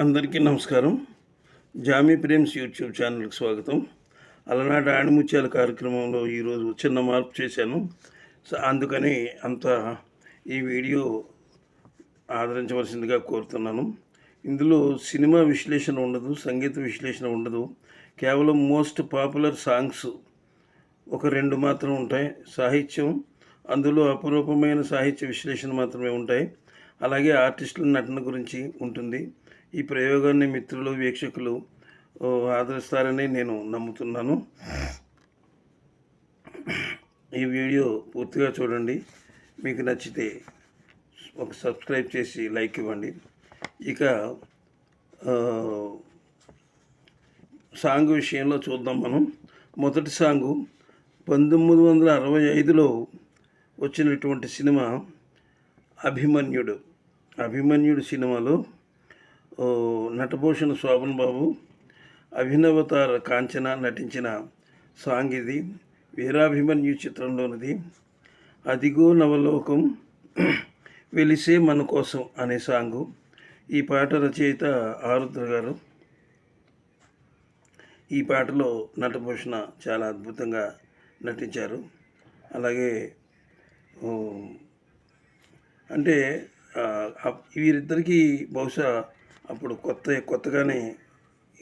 అందరికీ నమస్కారం. Jamie Prem's YouTube ఛానల్కి స్వాగతం. అలనాటి ఆణిముత్యాల కార్యక్రమంలో ఈరోజు చిన్న మార్పు చేశాను. సో అందుకని అంత ఈ వీడియో ఆదరించవలసిందిగా కోరుతున్నాను. ఇందులో సినిమా విశ్లేషణ ఉండదు సంగీత విశ్లేషణ ఉండదు. కేవలం మోస్ట్ పాపులర్ సాంగ్స్ ఒక రెండు మాత్రం ఉంటాయి. సాహిత్యం అందులో అపురూపమైన సాహిత్య విశ్లేషణ మాత్రమే ఉంటాయి. అలాగే ఆర్టిస్టుల నటన గురించి ఉంటుంది. ఈ ప్రయోగాన్ని మిత్రులు వీక్షకులు ఆదరిస్తారని నేను నమ్ముతున్నాను. ఈ వీడియో పూర్తిగా చూడండి. మీకు నచ్చితే ఒక సబ్స్క్రైబ్ చేసి లైక్ ఇవ్వండి. ఇక సాంగ్ విషయంలో చూద్దాం మనం. మొదటి సాంగు పంతొమ్మిది వందల అరవై ఐదులో వచ్చినటువంటి సినిమా అభిమన్యుడు. అభిమన్యుడు సినిమాలో నటభూషణ శోభన్ బాబు అభినవతార కాంచన నటించిన సాంగ్ ఇది వీరాభిమన్యు చిత్రంలోనిది అదిగో నవలోకం వెలిసే మన కోసం అనే సాంగు. ఈ పాట రచయిత ఆరుద్ర గారు. ఈ పాటలో నటభూషణ చాలా అద్భుతంగా నటించారు. అలాగే అంటే వీరిద్దరికీ బహుశా అప్పుడు కొత్త కొత్తగానే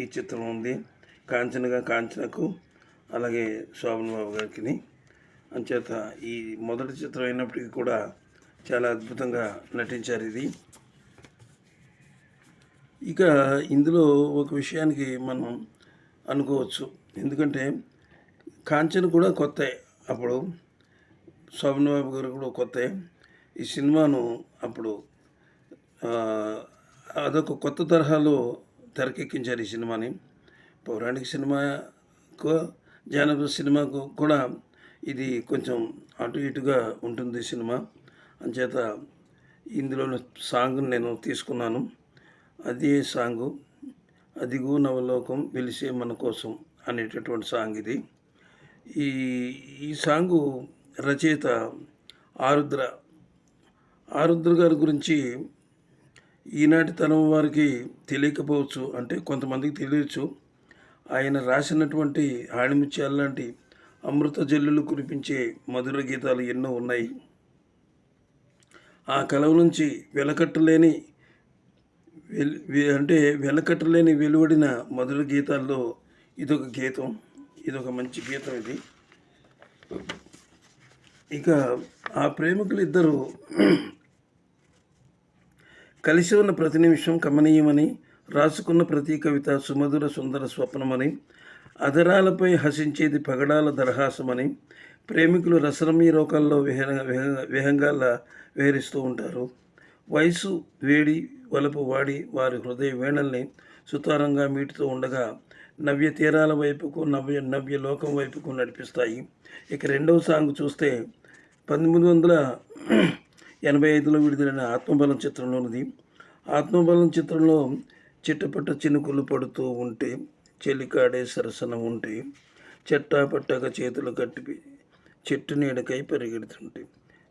ఈ చిత్రం ఉంది. కాంచనగా కాంచనకు అలాగే శోభన్ బాబు గారికి అంచేత ఈ మొదటి చిత్రం అయినప్పటికీ కూడా చాలా అద్భుతంగా నటించారు ఇది. ఇక ఇందులో ఒక విషయానికి మనం అనుకోవచ్చు. ఎందుకంటే కాంచన కూడా కొత్త అప్పుడు శోభన్ బాబు గారు కూడా కొత్త. ఈ సినిమాను అప్పుడు అదొక కొత్త తరహాలో తెరకెక్కించారు ఈ సినిమాని. పౌరాణిక సినిమాకు జానపద సినిమాకు కూడా ఇది కొంచెం అటు ఇటుగా ఉంటుంది సినిమా. అంచేత ఇందులోని సాంగ్ నేను తీసుకున్నాను. అదే సాంగు అదిగో నవలోకం వెలిసే మన కోసం అనేటటువంటి సాంగ్ ఇది. ఈ ఈ సాంగు రచయిత ఆరుద్ర ఆరుద్ర గారి గురించి ఈనాటి తరం వారికి తెలియకపోవచ్చు అంటే కొంతమందికి తెలియచ్చు. ఆయన రాసినటువంటి ఆణిముత్యాల లాంటి అమృత జల్లులు కురిపించే మధుర గీతాలు ఎన్నో ఉన్నాయి. ఆ కలవ నుంచి వెలకట్టలేని వెల్ అంటే వెలకట్టలేని వెలువడిన మధుర గీతాల్లో ఇదొక గీతం ఇదొక మంచి గీతం ఇది. ఇక ఆ ప్రేమికులు ఇద్దరు కలిసి ఉన్న ప్రతి నిమిషం కమనీయమని రాసుకున్న ప్రతి కవిత సుమధుర సుందర స్వప్నమని అధరాలపై హసించేది పగడాల దరహాసమని ప్రేమికులు రసరమీ రోకాల్లో విహ విహంగాల్లా విహరిస్తూ ఉంటారు. వయసు వేడి వలపు వాడి వారి హృదయ వేణల్ని సుతారంగా మీటుతూ ఉండగా నవ్య తీరాల వైపుకు నవ్య నవ్య లోకం వైపుకు నడిపిస్తాయి. ఇక రెండవ సాంగ్ చూస్తే పంతొమ్మిది వందల ఎనభై ఐదులో విడుదలైన ఆత్మబలం చిత్రంలోనిది ఆత్మబలం చిత్రంలో చిట్టపట్ట చినుకులు పడుతూ ఉంటే చెలికాడే సరసన ఉంటే చెట్టా పట్టక చేతులు కట్టి చెట్టు నీడకై పరిగెడుతుంటే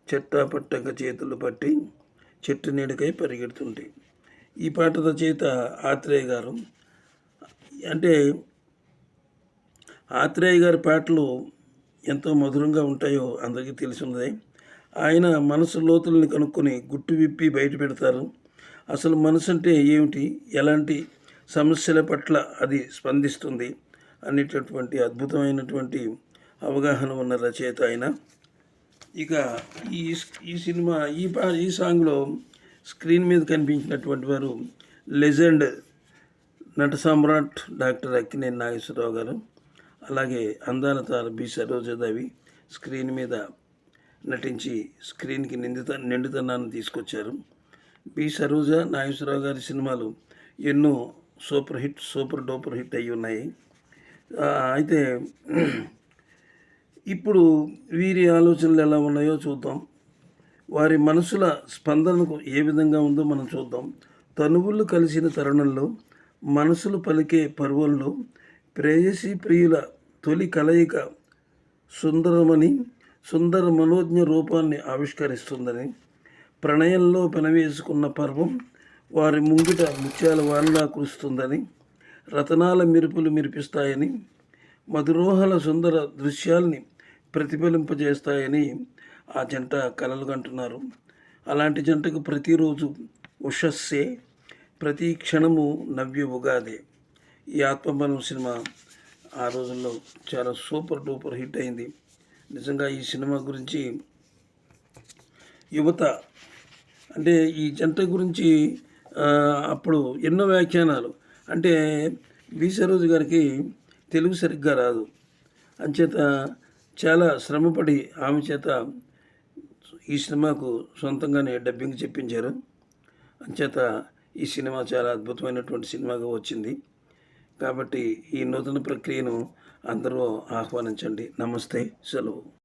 చెట్టా పట్టక చేతులు పట్టి చెట్టు నీడకై పరిగెడుతుంటే. ఈ పాట రచయిత ఆత్రేయ గారు అంటే ఆత్రేయ గారి పాటలు ఎంతో మధురంగా ఉంటాయో అందరికీ తెలిసి ఉన్నదే. ఆయన మనసు లోతుల్ని కనుక్కొని గుట్టు విప్పి బయట పెడతారు. అసలు మనసు అంటే ఏమిటి? ఎలాంటి సమస్యల పట్ల అది స్పందిస్తుంది? అనేటటువంటి అద్భుతమైనటువంటి అవగాహన ఉన్న రచయిత ఆయన. ఇక ఈ ఈ సినిమా ఈ పా ఈ సాంగ్లో స్క్రీన్ మీద కనిపించినటువంటి వారు లెజెండ్ నట సామ్రాట్ డాక్టర్ అక్కినేని నాగేశ్వరరావు గారు. అలాగే అందాల తార బి సరోజదేవి స్క్రీన్ మీద నటించి స్క్రీన్కి నిందిత నిండుతనాన్ని తీసుకొచ్చారు. బి. సరోజ నాగేశ్వరరావు గారి సినిమాలు ఎన్నో super hit super duper hit అయి ఉన్నాయి. అయితే ఇప్పుడు వీరి ఆలోచనలు ఎలా ఉన్నాయో చూద్దాం. వారి మనసుల స్పందనకు ఏ విధంగా ఉందో మనం చూద్దాం. తనువులు కలిసిన తరుణంలో మనసులు పలికే పర్వంలో ప్రేయసి ప్రియుల తొలి కలయిక సుందరమని సుందర మనోజ్ఞ రూపాన్ని ఆవిష్కరిస్తుందని ప్రణయంలో పెనవేసుకున్న పర్వం వారి ముంగిట ముత్యాల వానలా కురుస్తుందని రతనాల మెరుపులు మెరిపిస్తాయని మధురోహల సుందర దృశ్యాల్ని ప్రతిఫలింపజేస్తాయని ఆ జంట కలలు కంటున్నారు. అలాంటి జంటకు ప్రతిరోజు ఉషస్సే ప్రతి క్షణము నవ్య ఉగాదే. ఈ ఆత్మబలం సినిమా ఆ రోజుల్లో చాలా సూపర్ డూపర్ హిట్ అయింది. నిజంగా ఈ సినిమా గురించి యువత అంటే ఈ జంట గురించి అప్పుడు ఎన్నో వ్యాఖ్యానాలు. అంటే వి. సరోజు గారికి తెలుగు సరిగ్గా రాదు. అంచేత చాలా శ్రమపడి ఆమె చేత ఈ సినిమాకు సొంతంగానే డబ్బింగ్ చెప్పించారు. అంచేత ఈ సినిమా చాలా అద్భుతమైనటువంటి సినిమాగా వచ్చింది. కాబట్టి ఈ నూతన ప్రక్రియను అందరూ ఆహ్వానించండి. నమస్తే. సెలవు.